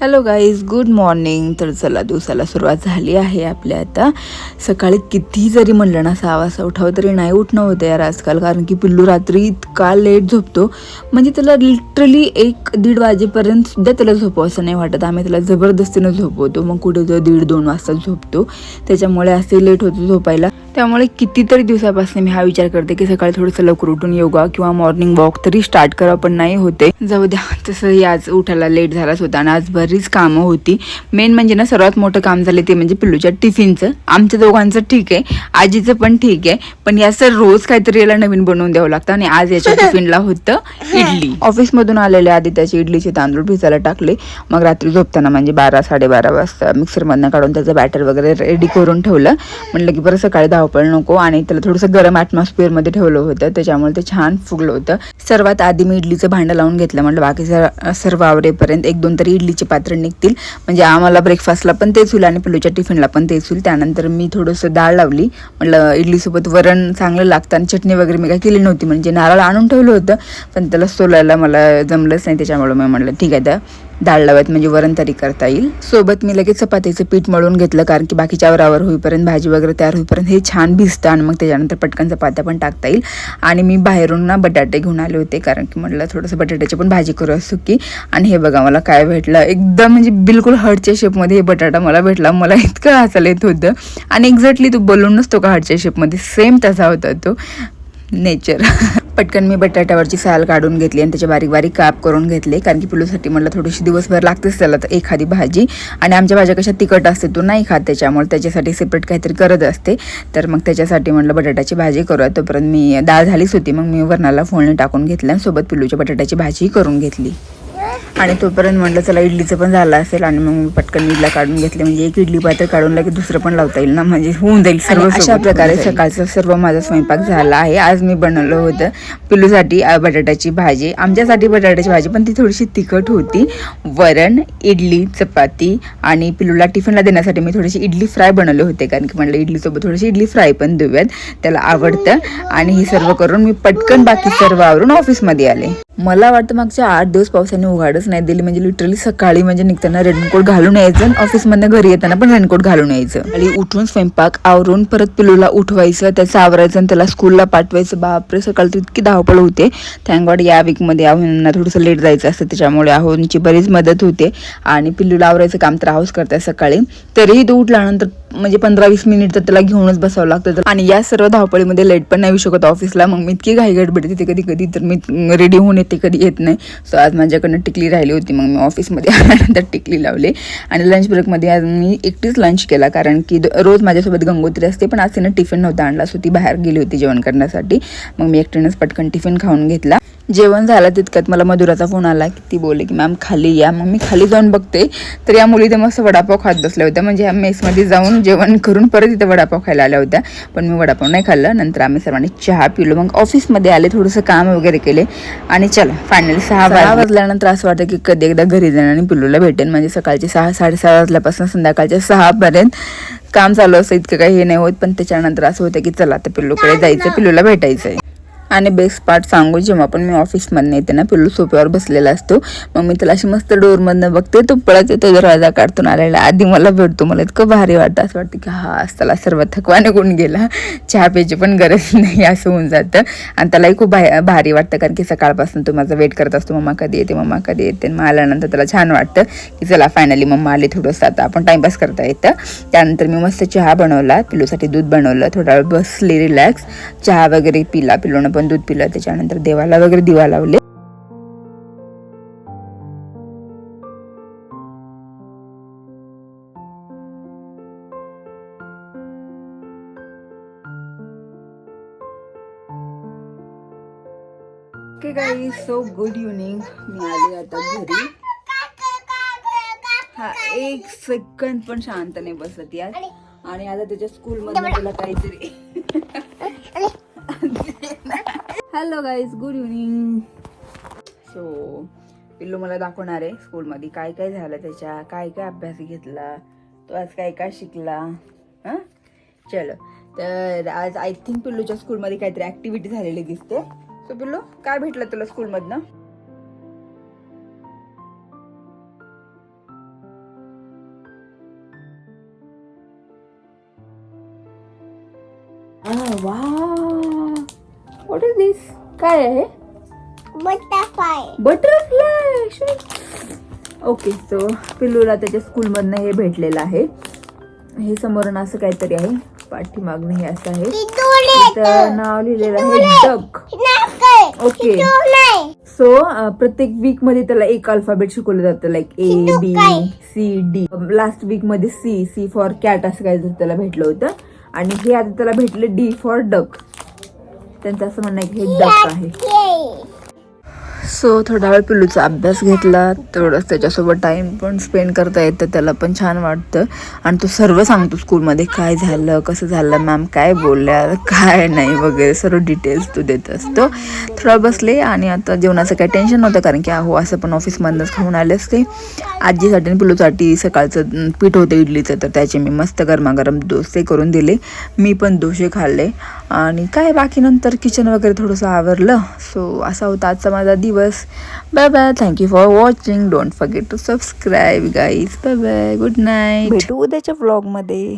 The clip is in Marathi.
हॅलो गाईज गुड मॉर्निंग तर चला दिवसाला सुरुवात झाली आहे आपल्या आता. सकाळी किती जरी म्हणलं ना सहा वाजता उठावं तरी नाही उठणं होतं यार आजकाल कारण की पिल्लू रात्री इतका लेट झोपतो. म्हणजे त्याला लिटरली एक दीड वाजेपर्यंत सुद्धा त्याला झोपावं असं नाही वाटत. आम्ही त्याला जबरदस्तीनं झोपवतो. मग कुठे तो दीड दोन वाजता झोपतो. त्याच्यामुळे असे लेट होतो झोपायला. त्यामुळे कितीतरी दिवसापासून मी हा विचार करते की सकाळी थोडंसं लवकर उठून योगा किंवा मॉर्निंग वॉक तरी स्टार्ट करा पण नाही होते. जाऊ द्या तसंही आज उठायला लेट झालाच होता आणि आज बरीच कामं होती. मेन म्हणजे ना सर्वात मोठं काम झाले ते म्हणजे पिल्लूच्या टिफिनचं. आमच्या दोघांचं ठीक आहे. आजीचं पण ठीक आहे. पण याचं रोज काहीतरी याला नवीन बनवून द्यावं लागतं आणि आज याच्या टिफिनला होतं इडली. ऑफिसमधून आलेले आधी त्याचे इडलीचे तांदूळ भिजायला टाकले. मग रात्री झोपताना म्हणजे बारा साडेबारा वाजता मिक्सरमधनं काढून त्याचं बॅटर वगैरे रेडी करून ठेवलं. म्हटलं की बरं सकाळी धावपळ नको आणि त्याला थोडंसं गरममध्ये ठेवलं होतं. त्याच्यामुळे ते छान फुगलं होतं. सर्वात आधी मी इडलीचं भांडं लावून घेतलं. म्हटलं बाकी सर- सर्व आवरेपर्यंत एक दोन तरी इडलीचे पात्र निघतील. म्हणजे आम्हाला ब्रेकफास्टला पण तेच होईल आणि पिलूच्या टिफिनला पण तेच होईल. त्यानंतर मी थोडंसं डाळ लावली. म्हटलं इडलीसोबत वरण चांगलं लागतं आणि चटणी वगैरे मी काय केली नव्हती. म्हणजे नारळ आणून ठेवलं होतं पण त्याला सोलायला मला जमलंच नाही. त्याच्यामुळे मी म्हटलं ठीक आहे तर डाळ लावत म्हणजे वरण तरी करता येईल. सोबत मी लगेच चपातीचं पीठ मळून घेतलं कारण की बाकीच्या वरावर होईपर्यंत भाजी वगैरे तयार होईपर्यंत हे छान भिजतं आणि मग त्याच्यानंतर पटकन चपात्या पण टाकता येईल. आणि मी बाहेरून ना बटाटे घेऊन आले होते कारण की म्हटलं थोडंसं बटाट्याची पण भाजी करू सुकी आणि हे बघा मला काय भेटलं एकदम म्हणजे बिलकुल हर्टच्या शेपमध्ये हे बटाटा मला भेटला मला इतकं हसायला येत होतं. आणि एक्झॅक्टली तो बोलून नसतो का हर्टच्या शेपमध्ये सेम तसा होता तो. नेचर. पटकन मी बटाट्यावरची साल काढून घेतली आणि त्याचे बारीक बारीक काप करून घेतले. कारण की पिलूसाठी म्हटलं थोडीशी दिवसभर लागतेच त्याला तर एखादी भाजी. आणि आमच्या भाज्या कशा तिखट असते तो नाही खात त्याच्यामुळे त्याच्यासाठी सेपरेट काहीतरी करत असते. तर मग त्याच्यासाठी म्हटलं बटाट्याची भाजी करूया. तोपर्यंत मी डाळ झालीच होती. मग मी वरणाला फोडणी टाकून घेतल्या आणि सोबत पिलूच्या बटाट्याची भाजी करून घेतली. आणि तोपर्यंत म्हटलं चला इडलीचं पण झालं असेल आणि मग मी पटकन इडला काढून घेतले. म्हणजे एक इडली पात्र काढून लगेच दुसरं पण लावता येईल ना? म्हणजे होऊन जाईल सर्व अशा प्रकारे सकाळचा सर्व माझा स्वयंपाक झाला आहे. आज मी बनवलं होतं पिल्लूसाठी अ, बटाट्याची भाजी. आमच्यासाठी बटाट्याची भाजी पण ती थोडीशी तिखट होती. वरण इडली चपाती आणि पिल्लूला टिफिनला देण्यासाठी मी थोडीशी इडली फ्राय बनवले होते. कारण की म्हटलं इडलीसोबत थोडीशी इडली फ्राय पण देऊयात. त्याला आवडतं. आणि हे सर्व करून मी पटकन बाकी सर्व आवरून ऑफिसमध्ये आले. मला वाटतं मागच्या आठ दिवस पावसाने उघाडच नाही दिली. म्हणजे लिटरली सकाळी म्हणजे निघताना रेनकोट घालून यायचं ऑफिसमधनं घरी येताना पण रेनकोट घालून यायचं. आणि उठून स्वयंपाक आवरून परत पिलूला उठवायचं त्याचं आवरायचं आणि त्याला स्कूलला पाठवायचं. बापरे सकाळी तर इतकी धावपळ होते. थँकगॉड या वीकमध्ये आहोंना थोडंसं लेट जायचं असतं. त्याच्यामुळे आहोंची बरीच मदत होते. आणि पिल्लूला आवरायचं काम तर आहोच करताय सकाळी. तरीही तो उठल्यानंतर म्हणजे पंधरा वीस मिनिट तर त्याला घेऊनच बसावं लागतं. आणि या सर्व धावपळीमध्ये लेट पण नाही येऊ शकत ऑफिसला मग मी इतकी घाई गडबड कधी कधी तर मी रेडी होऊन ते कधी येत नाही. सो आज माझ्याकडनं टिकली राहिली होती मग मी ऑफिसमध्ये आल्यानंतर टिकली लावली. आणि लंच ब्रेकमध्ये आज मी एकटीच लंच केला कारण की द- रोज माझ्यासोबत गंगोत्री असते पण आज तिनं टिफिन नव्हता आणला सो ती बाहेर गेली होती जेवण करण्यासाठी. मग मी एकटीनंच पटकन टिफिन खाऊन घेतला. जेवण झालं तितक्यात मला मधुराचा फोन आला की ती बोलली की मॅम खाली या. मग मी खाली जाऊन बघते. तर या मुली ते मस्त वडापाव खात बसल्या होत्या. म्हणजे ह्या मेसमध्ये जाऊन जेवण करून परत इथे वडापाव खायला आल्या होत्या. पण मी वडापाव नाही खाल्लं. नंतर आम्ही सर्वांनी चहा पिलो. मग ऑफिसमध्ये आले थोडंसं काम वगैरे केले. आणि चला फायनली सहा वाजल्यानंतर असं वाटतं की कधी एकदा घरी जाणं आणि पिल्लूला भेटेन. म्हणजे सकाळचे सहा साडेसहा वाजल्यापासून संध्याकाळच्या सहापर्यंत काम चालू असतं. इतकं काही हे नाही होत. पण त्याच्यानंतर असं होतं की चला आता पिल्लूकडे जायचं पिल्लूला भेटायचं आहे आणि बेस्ट पार्ट सांगू जेव्हा पण मी ऑफिसमधनं येते ना पिल्लू सोप्यावर बसलेला असतो मग मी त्याला अशी मस्त डोरमधनं बघते तो पळत येतो दरवाजा काढतून आलेला. आधी मला भेटतो मला इतकं भारी वाटतं असं वाटतं की हा त्याला सर्व थकवा निघून गेला. चहा प्यायची पण गरज नाही असं होऊन जातं. आणि त्यालाही खूप भा भारी वाटतं कारण की सकाळपासून तो माझा वेट करत असतो मम्मा कधी येते मम्मा कधी येते? मग आल्यानंतर त्याला छान वाटतं की चला फायनली मम्मा आली थोडंसं आता आपण टाइमपास करता येतं. त्यानंतर मी मस्त चहा बनवला पिलूसाठी दूध बनवलं थोडा वेळ बसली रिलॅक्स चहा वगैरे पिला पिलूनं पण दूध पिलं त्याच्यानंतर देवाला वगैरे दिवा लावले. ओके गाई सो गुड इव्हनिंग मी आले आता घरी. हा एक सेकंड पण शांत नाही बसत यार. आणि आता त्याच्या स्कूल मध्ये तुला काहीतरी hello guys good evening so पिल्लू मला दाखवणार आहे स्कूलमध्ये काय काय झालं त्याच्या काय काय अभ्यास घेतला तो आज काय काय शिकला हां? चलो तर आज आय थिंक पिल्लूच्या स्कूलमध्ये काहीतरी ॲक्टिव्हिटी झालेली दिसते. सो पिल्लू काय भेटलं तुला स्कूलमधनं वा व्हॉट इज दिस काय आहे बटरफ्लाय बटरफ्लाय ओके सो पिल्लूला त्याच्या स्कूलमधनं हे भेटलेलं आहे. हे समोरून असं काहीतरी आहे. पाठीमागनं हे असं आहे. इथं नाव लिहिलेलं आहे डक. ओके सो प्रत्येक वीकमध्ये त्याला एक अल्फाबेट शिकवलं जातं लाईक ए बी काय? सी डी लास्ट वीकमध्ये सी सी फॉर कॅट असं काहीतरी त्याला भेटलं होतं. आणि हे आता त्याला भेटलं डी फॉर डक त्यांचं असं म्हणणं आहे की हे डक आहे. सो थोडा वेळ पिल्लूचा अभ्यास घेतला. तेवढंच त्याच्यासोबत टाइम पण स्पेंड करता येतं. त्याला पण छान वाटतं. आणि तो सर्व सांगतो स्कूलमध्ये काय झालं कसं झालं मॅम काय बोलल्या काय नाही वगैरे. सर्व डिटेल्स तो देत असतो. थोडा बसले आणि आता जेवणाचं काही टेन्शन नव्हतं कारण की अहो असं पण ऑफिसमधनंच खाऊन आले असते. आजीसाठी आणि पिल्लूसाठी सकाळचं पीठ होतं इडलीचं. तर त्याचे मी मस्त गरमागरम डोसे करून दिले. मी पण डोसे खाल्ले. आणि काय बाकी नंतर किचन वगैरे थोडंसं आवरलं. सो असा होता आजचा माझा दिवस. Bye bye thank you for watching don't forget to subscribe guys bye bye good night भेटू उद्याच्या व्लॉगमध्ये